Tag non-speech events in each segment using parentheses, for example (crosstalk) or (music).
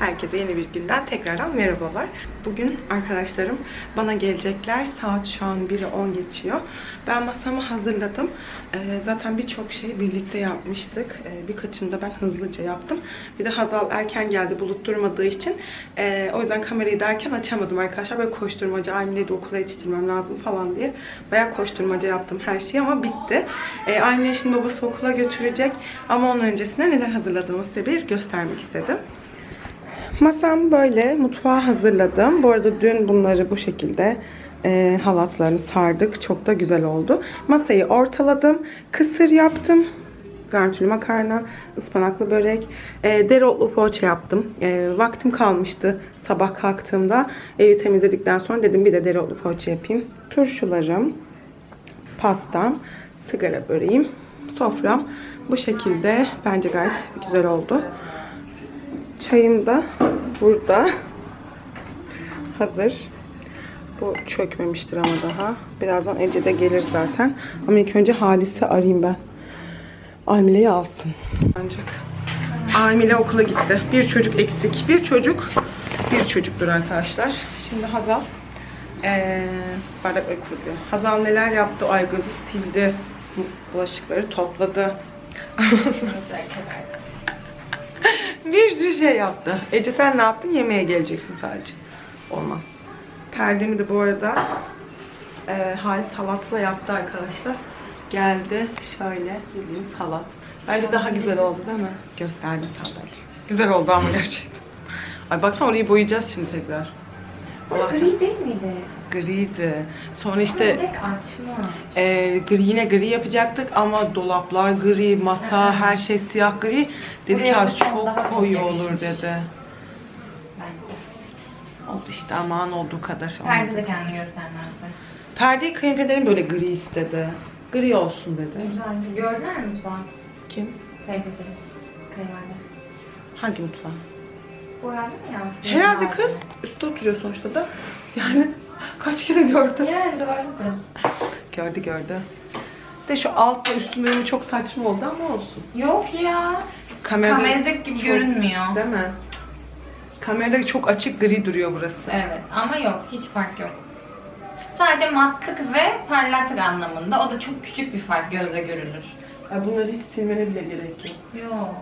Herkese yeni bir günden tekrardan merhabalar. Bugün arkadaşlarım bana gelecekler. Saat şu an 1'i 10 geçiyor. Ben masamı hazırladım. Ee, zaten birçok şeyi birlikte yapmıştık. Ee, birkaçını da ben hızlıca yaptım. Bir de Hazal erken geldi bulut durmadığı için. Ee, o yüzden kamerayı derken açamadım arkadaşlar. Böyle koşturmaca, Aymine'yi de okula yetiştirmem lazım falan diye. Bayağı koşturmaca yaptım her şeyi ama bitti. Ee, Aymine'yi şimdi babası okula götürecek. Ama onun öncesinde neler hazırladığımı size bir göstermek istedim. Masam böyle. Mutfağı hazırladım. Bu arada dün bunları bu şekilde e, halatlarını sardık. Çok da güzel oldu. Masayı ortaladım. Kısır yaptım. Garnitürlü makarna, ıspanaklı börek, e, dereotlu poğaça yaptım. E, vaktim kalmıştı sabah kalktığımda. Evi temizledikten sonra dedim bir de dereotlu poğaça yapayım. Turşularım, pastam, sigara böreğim, sofram bu şekilde. Bence gayet güzel oldu. Çayım da burada. Hazır. Bu çökmemiştir ama daha. Birazdan Ece de gelir zaten. Ama ilk önce Halis'i arayayım ben. Almile'yi alsın. Ancak Almile okula gitti. Bir çocuk eksik. Bir çocuk. Bir çocuktur arkadaşlar. Şimdi Hazal ee, bardakları kuruyor. Hazal neler yaptı? Aygaz'ı sildi. Bulaşıkları topladı. (laughs) Bir sürü şey yaptı. Ece sen ne yaptın? Yemeğe geleceksin sadece. Olmaz. Perdemi de bu arada e, Halis halatla yaptı arkadaşlar. Geldi şöyle bildiğiniz halat. Bence daha güzel oldu değil mi? Gösterdim sandalye. Güzel oldu ama gerçekten. Ay baksana orayı boyayacağız şimdi tekrar. Allah Gri değil miydi? griydi. Sonra işte kaçmış. e, gri yine gri yapacaktık ama dolaplar gri, masa, her şey siyah gri. Dedi ki Buraya çok daha çok koyu olur yakışmış." dedi. Bence. Oldu işte aman olduğu kadar. Perde olmadı. de kendini göstermezse. Perdeyi kayınpederim böyle gri istedi. Gri olsun dedi. Güzel. Gördüler mi mutfağı? Kim? Kaybedelim. Kayınvalide. Hangi mutfağı? Mı? Herhalde kız üstte oturuyor sonuçta da. Yani (laughs) kaç kere gördü. Yani doğrudur. Gördü gördü. De şu altla üstün bölümü çok saçma oldu ama olsun. Yok ya. Kamerada Kameradaki gibi çok- görünmüyor. Değil mi? Kamerada çok açık gri duruyor burası. Evet ama yok. Hiç fark yok. Sadece matlık ve parlaklık anlamında. O da çok küçük bir fark gözle görülür. Ay bunları hiç silmene bile gerek yok. Yok.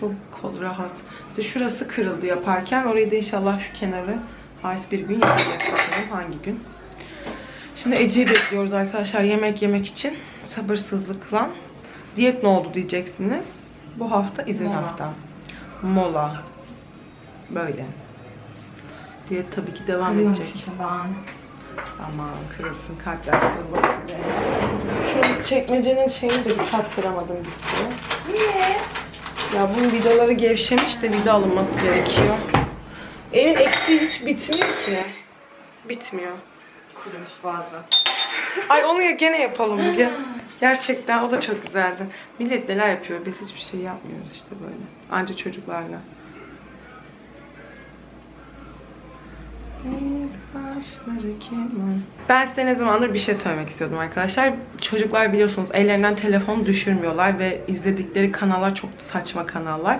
Çok kol rahat. İşte şurası kırıldı yaparken. Orayı da inşallah şu kenarı Halis bir gün yapacak bakalım hangi gün. Şimdi Ece'yi bekliyoruz arkadaşlar yemek yemek için. Sabırsızlıkla. Diyet ne oldu diyeceksiniz. Bu hafta izin Mola. hafta. Mola. Böyle. Diyet tabii ki devam edecek. Taban. Aman kırılsın kalpler kırılmasın. Şu çekmecenin şeyini de bir taktıramadım gitti. Niye? Ya bunun vidaları gevşemiş de vida alınması gerekiyor. Evin eksiği hiç bitmiyor ki. Bitmiyor. Kurumuş bazı. Ay onu ya gene yapalım bugün. Gerçekten o da çok güzeldi. Millet neler yapıyor biz hiçbir şey yapmıyoruz işte böyle. Anca çocuklarla. Başları keman. Ben size ne zamandır bir şey söylemek istiyordum arkadaşlar. Çocuklar biliyorsunuz ellerinden telefon düşürmüyorlar ve izledikleri kanallar çok saçma kanallar.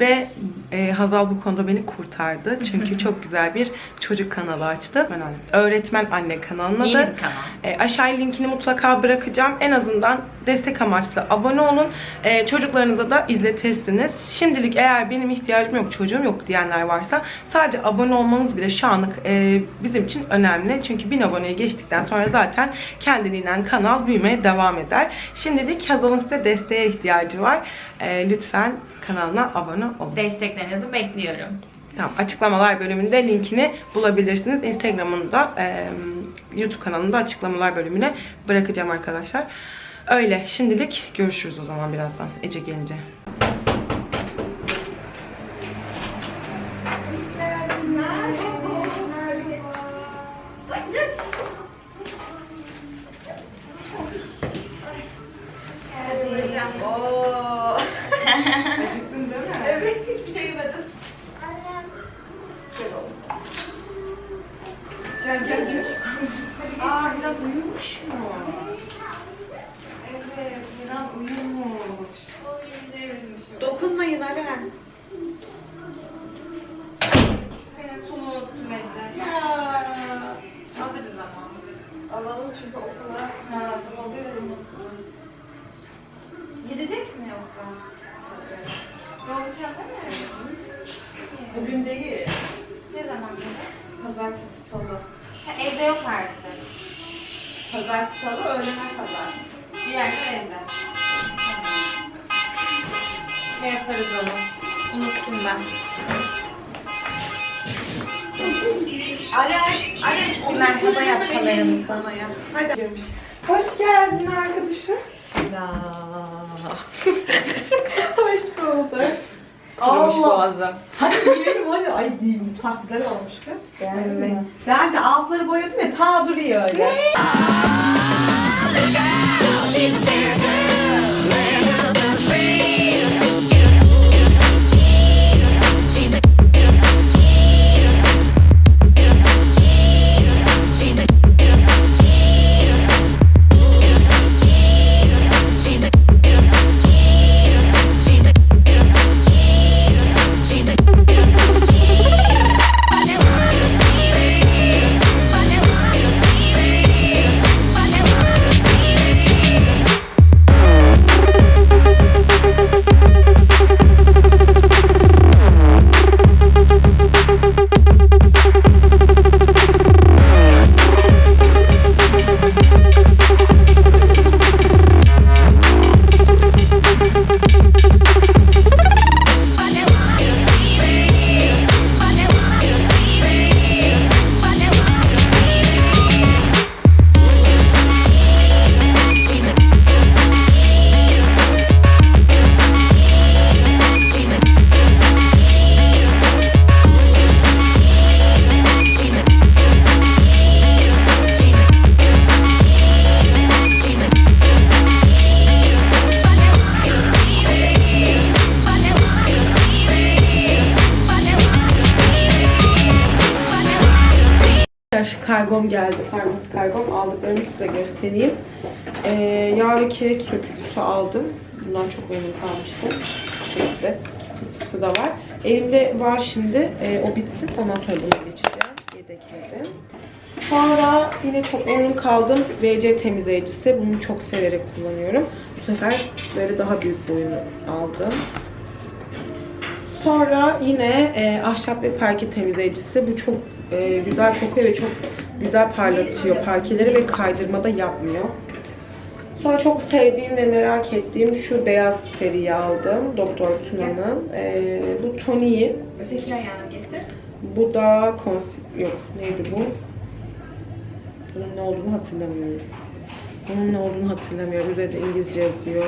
Ve e, Hazal bu konuda beni kurtardı. Çünkü (laughs) çok güzel bir çocuk kanalı açtı. Öğretmen Anne kanalının adı. Yeni bir kanal. E, aşağıya linkini mutlaka bırakacağım. En azından destek amaçlı abone olun. E, çocuklarınıza da izletirsiniz. Şimdilik eğer benim ihtiyacım yok, çocuğum yok diyenler varsa sadece abone olmanız bile şu anlık e, bizim için önemli. Çünkü 1000 aboneye geçtikten sonra zaten kendiliğinden kanal büyümeye devam eder. Şimdilik Hazal'ın size desteğe ihtiyacı var. E, lütfen kanalına abone olun. Desteklerinizi bekliyorum. Tamam, açıklamalar bölümünde linkini bulabilirsiniz. Instagram'ında, e, YouTube kanalında açıklamalar bölümüne bırakacağım arkadaşlar. Öyle, şimdilik görüşürüz o zaman birazdan Ece gelince. Oo. Acıktın değil mi? evet hiçbir şey yemedim. Gel gel gel. Aa, Miran uyumuş mu? Evet, Miran uyumuş. Dokunmayın Aren. Bugün değil. Ne zaman dedi? Pazartesi, salı. Ha, evde yok artık. Pazartesi, salı, öğlene kadar. Diğerler evde. Şey yaparız onu. Unuttum ben. Ara, ara. Merhaba yap kameramızdan. Hadi. Gelmiş. Hoş geldin arkadaşım. (laughs) Hoş bulduk. Kurumuş Allah. boğazım. Hadi yiyelim hadi. Ay mutfak güzel olmuş kız. Evet. Ben de altları boyadım ya ta duruyor öyle. Kargom geldi. Farması kargom. Aldıklarımı size göstereyim. Ee, yağ ve kireç sökücüsü aldım. Bundan çok memnun kalmıştım. Şöyle fıstıklı da var. Elimde var şimdi. Ee, o bitsin. Ondan sonra bunu geçeceğim. Yedekledim. Sonra yine çok memnun kaldım. VC temizleyicisi. Bunu çok severek kullanıyorum. Bu sefer böyle daha büyük boyunu aldım. Sonra yine e, ahşap ve parke temizleyicisi. Bu çok e, güzel kokuyor ve çok güzel parlatıyor parkeleri ve kaydırma da yapmıyor. Sonra çok sevdiğim ve merak ettiğim şu beyaz seriyi aldım. Doktor Tuna'nın. E, bu Tony'yi. Bu da konsi- yok neydi bu? Bunun ne olduğunu hatırlamıyorum. Bunun ne olduğunu hatırlamıyorum. Üzerinde İngilizce yazıyor.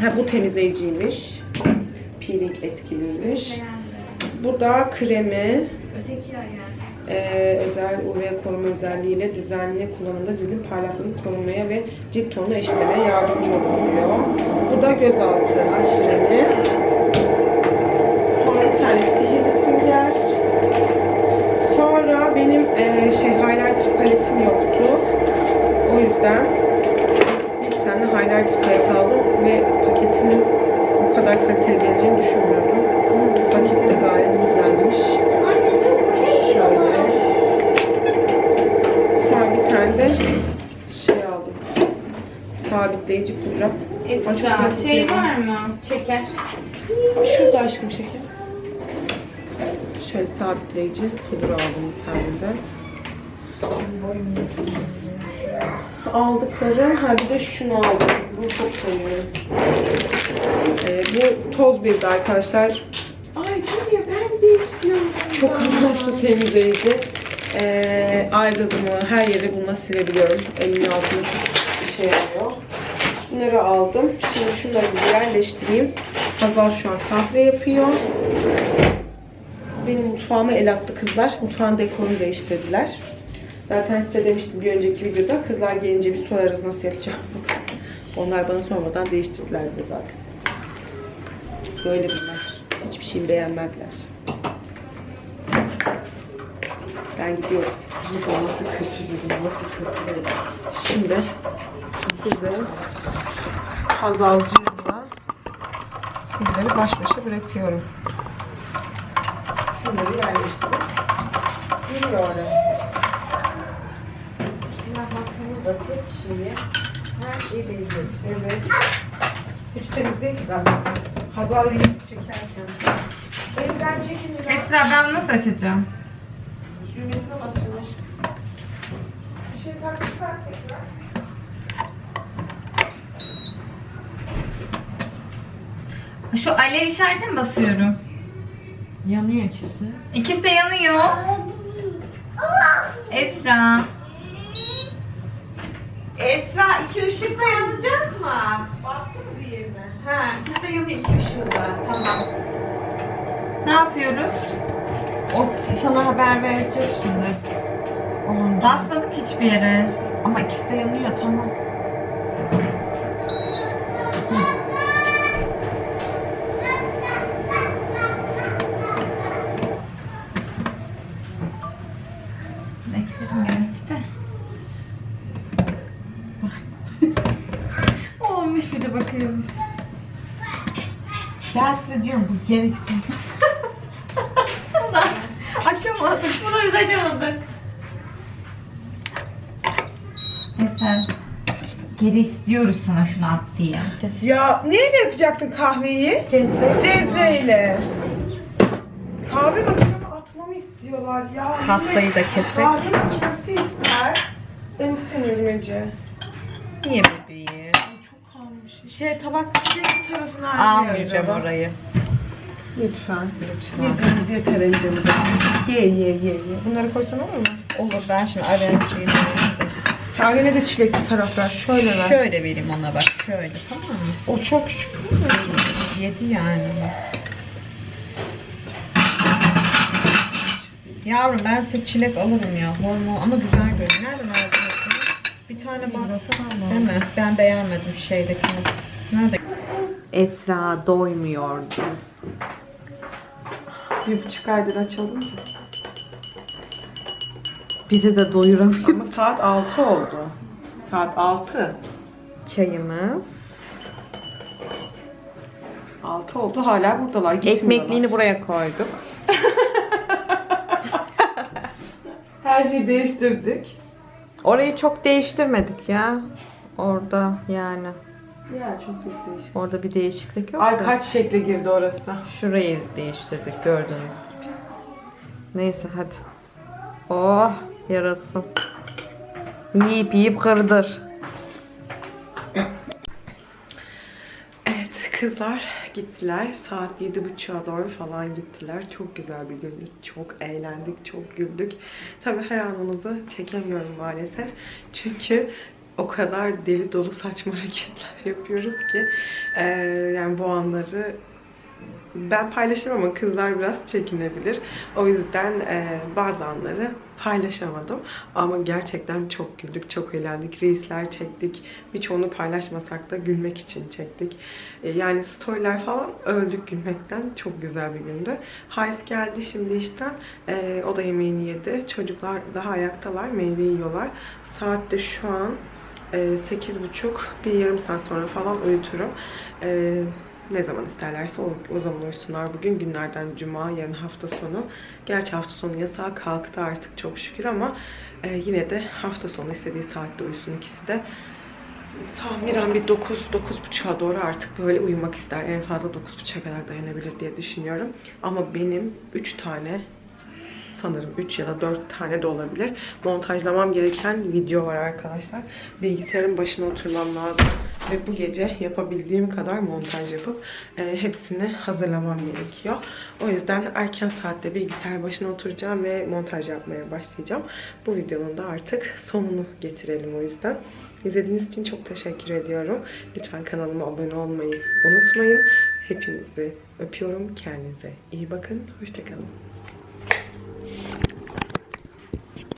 Ha bu temizleyiciymiş. Peeling etkiliymiş. Bu da kremi. Ee, özel UV koruma özelliğiyle düzenli kullanımda cildin parlaklığını korumaya ve cilt tonunu eşitlemeye yardımcı oluyor. Bu da gözaltı kremi. Sonra bir tane sihirli sünger. Sonra benim e, şey highlighter paletim yoktu. O yüzden bir tane highlighter palet aldım ve paketinin bu kadar kaliteli geleceğini düşünmüyordum. Paket de gayet güzelmiş. Şöyle. Sonra bir tane de şey aldım. Sabitleyici pudra. Esra şey var mı? Şeker. Şurada aşkım şeker. Şöyle sabitleyici pudra aldım bir tane de. Aldıklarım, ha bir de şunu aldım. Bunu çok seviyorum. Ee, bu toz bir arkadaşlar. Ay ya ben de istiyorum. Çok amaçlı temizleyici. Ee, aygazımı her yeri bununla silebiliyorum. Elimin altına çok işe yarıyor. Bunları aldım. Şimdi şunları bir yerleştireyim. Hazal şu an kahve yapıyor. Benim mutfağıma el attı kızlar. Mutfağın dekorunu değiştirdiler. Zaten size demiştim bir önceki videoda. Kızlar gelince bir sorarız nasıl yapacağımızı. Onlar bana sormadan değiştirdiler de zaten. Böyle bunlar. Hiçbir şeyi beğenmezler. Ben gidiyorum. Bu nasıl kötü dedim nasıl kötü dedim. Şimdi sizi Hazalcığımla sizleri baş başa bırakıyorum. Şunları yerleştirip geliyor oraya. Silah makamı da tek şeyi her şey belli. Evet. Hiç temiz değil ki zaten. Hazal çekerken çekin bir Esra ben bunu nasıl açacağım? Düğmesine basacaksın aşkım. Bir şey tak çıkar tekrar. Şu alev işaretine mi basıyorum? Yanıyor ikisi. İkisi de yanıyor. Esra. Esra iki ışık da yanacak mı? Bastı mı diğerine? Ha ikisi de yanıyor iki ışığı da. Tamam. Ne yapıyoruz? O sana haber verecek şimdi. Olunca. Basmadık hiçbir yere. Ama ikisi de yanıyor tamam. Gereksiz. (laughs) Açamadım. Bunu biz açamadık. Esra. Geri istiyoruz sana şunu at diye. Ya neyle yapacaktın kahveyi? Cezve. Cezveyle. Kahve makinemi atmamı istiyorlar ya. Pastayı da kesek. Kahve makinesi ister. Ben istemiyorum Ece. Niye bebeği? Çok kalmış. Şey tabak Bir tarafını ayrı almayacağım orayı. Lütfen. Lütfen. Yediğimiz yeter Ece'mi de. Ye ye ye ye. Bunları koysan olur mu? Olur ben şimdi arancıyım. Kahvene de çilekli taraflar. Şöyle ver. Şöyle vereyim ona bak. Şöyle tamam mı? O çok küçük. Yedi yani. Yavrum ben size çilek alırım ya. Hormon ama güzel görünüyor. Nereden aldın? Bir tane bak. Değil mi? Ben beğenmedim şeydekini. Nerede? Esra doymuyordu. Bir buçuk aydır açalım ki. Bizi de doyuramıyor. Ama saat 6 oldu. Saat 6. Çayımız. 6 oldu hala buradalar. Gitmiyorlar. Ekmekliğini buraya koyduk. (laughs) Her şeyi değiştirdik. Orayı çok değiştirmedik ya. Orada yani. Ya çok çok değişik. Orada bir değişiklik yok. Ay da. kaç şekle girdi orası. Şurayı değiştirdik gördüğünüz gibi. Neyse hadi. Oh yarasın. Yiyip yiyip kırdır. Evet kızlar gittiler. Saat yedi buçuğa doğru falan gittiler. Çok güzel bir gündü. Çok eğlendik, çok güldük. Tabii her anımızı çekemiyorum maalesef. Çünkü o kadar deli dolu saçma (laughs) hareketler yapıyoruz ki eee, yani bu anları ben paylaşırım ama kızlar biraz çekinebilir. O yüzden e, bazı anları paylaşamadım. Ama gerçekten çok güldük, çok eğlendik. Reelsler çektik. Birçoğunu paylaşmasak da gülmek için çektik. E, yani storyler falan öldük gülmekten. Çok güzel bir gündü. Hays geldi şimdi işten. E, o da yemeğini yedi. Çocuklar daha ayaktalar, meyve yiyorlar. Saat de şu an e, 8.30 bir yarım saat sonra falan uyuturum. E, ne zaman isterlerse o, o zaman uyusunlar. Bugün günlerden cuma, yarın hafta sonu. Gerçi hafta sonu yasağı kalktı artık çok şükür ama e, yine de hafta sonu istediği saatte uyusun ikisi de. Tahminen bir 9 9.30'a doğru artık böyle uyumak ister. En fazla 9.30'a kadar dayanabilir diye düşünüyorum. Ama benim 3 tane sanırım 3 ya da 4 tane de olabilir. Montajlamam gereken video var arkadaşlar. Bilgisayarın başına oturmam lazım. Ve bu gece yapabildiğim kadar montaj yapıp e, hepsini hazırlamam gerekiyor. O yüzden erken saatte bilgisayar başına oturacağım ve montaj yapmaya başlayacağım. Bu videonun da artık sonunu getirelim o yüzden. İzlediğiniz için çok teşekkür ediyorum. Lütfen kanalıma abone olmayı unutmayın. Hepinizi öpüyorum. Kendinize iyi bakın. Hoşçakalın.